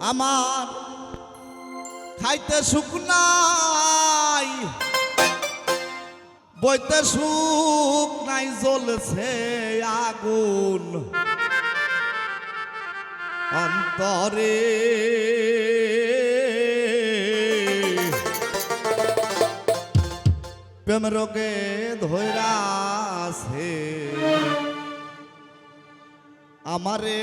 আমার খাইতে সুখ নাই বইতে সুখ নাই জ্বলছে আগুন। অন্তরে প্রেম রোগে ধৈরাছে আমারে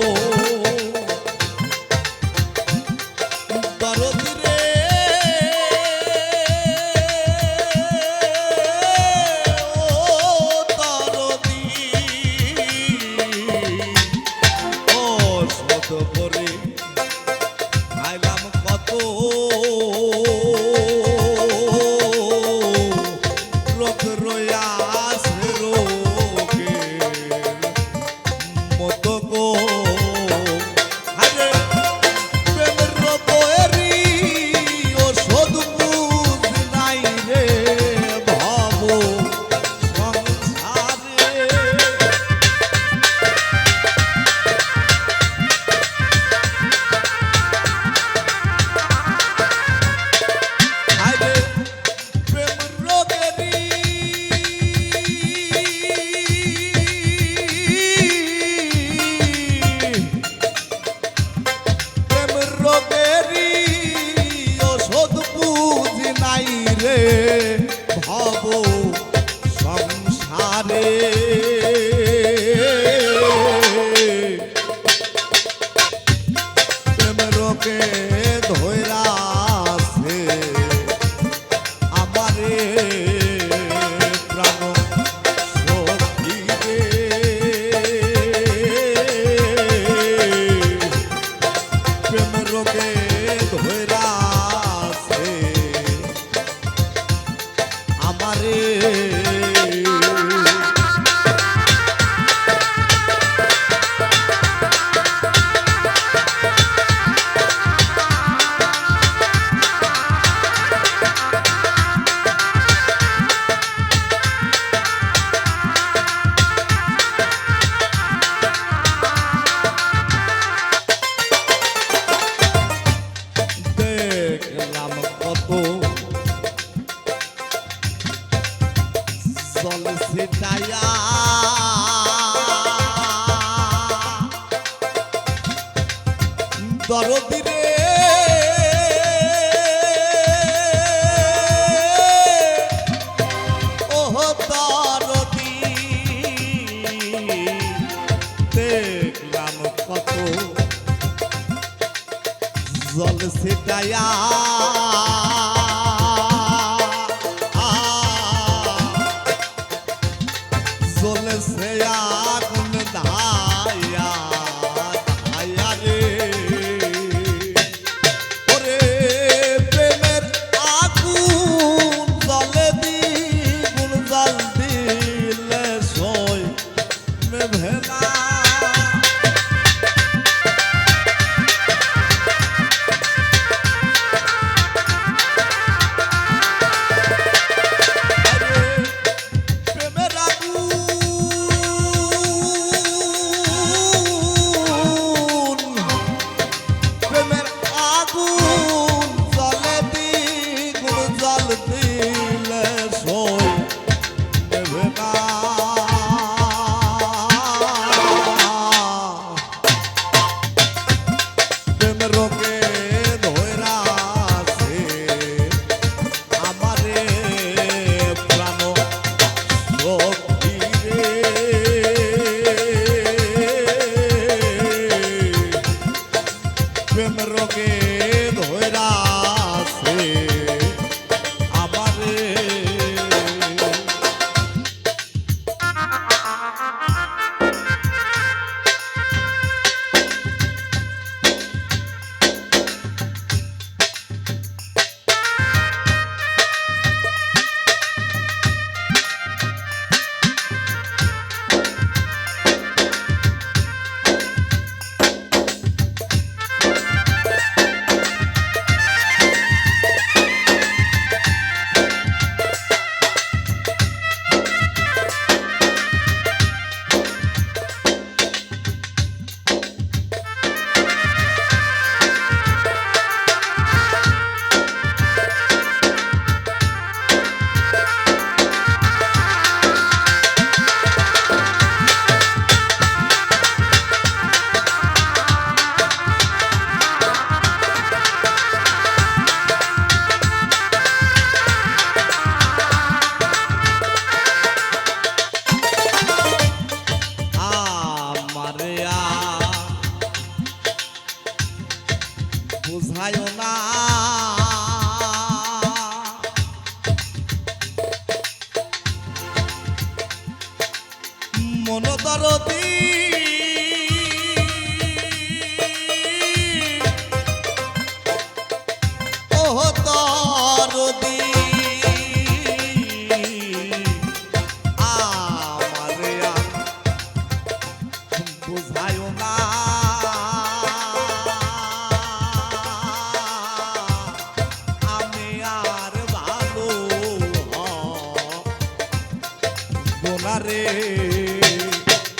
Oh. দরদিরে ওহ দরদি। দেখলাম কত জল সেটায়া রোগে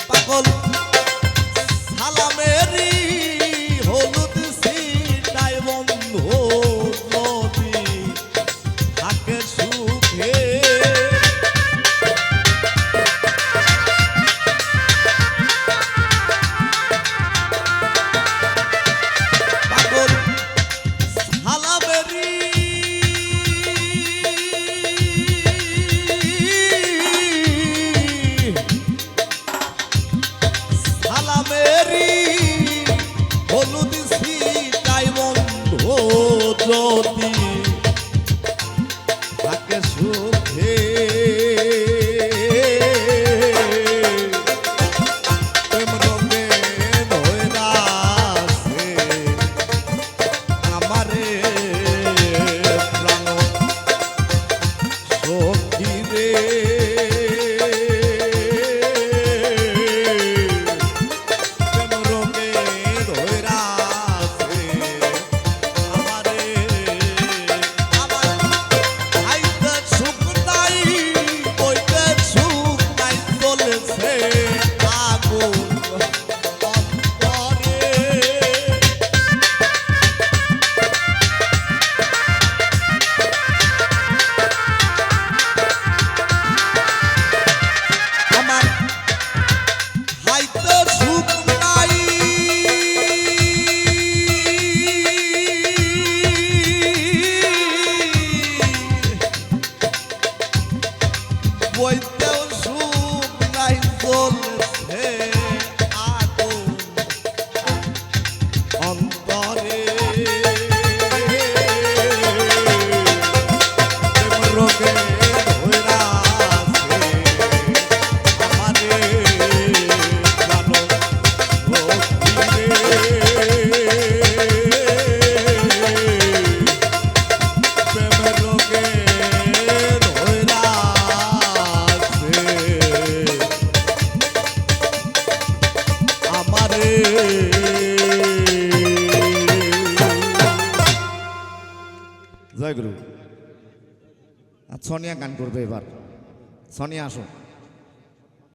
পাগল সালামেরি। সোনিয়া গান করবে এবার। সোনিয়া আসো।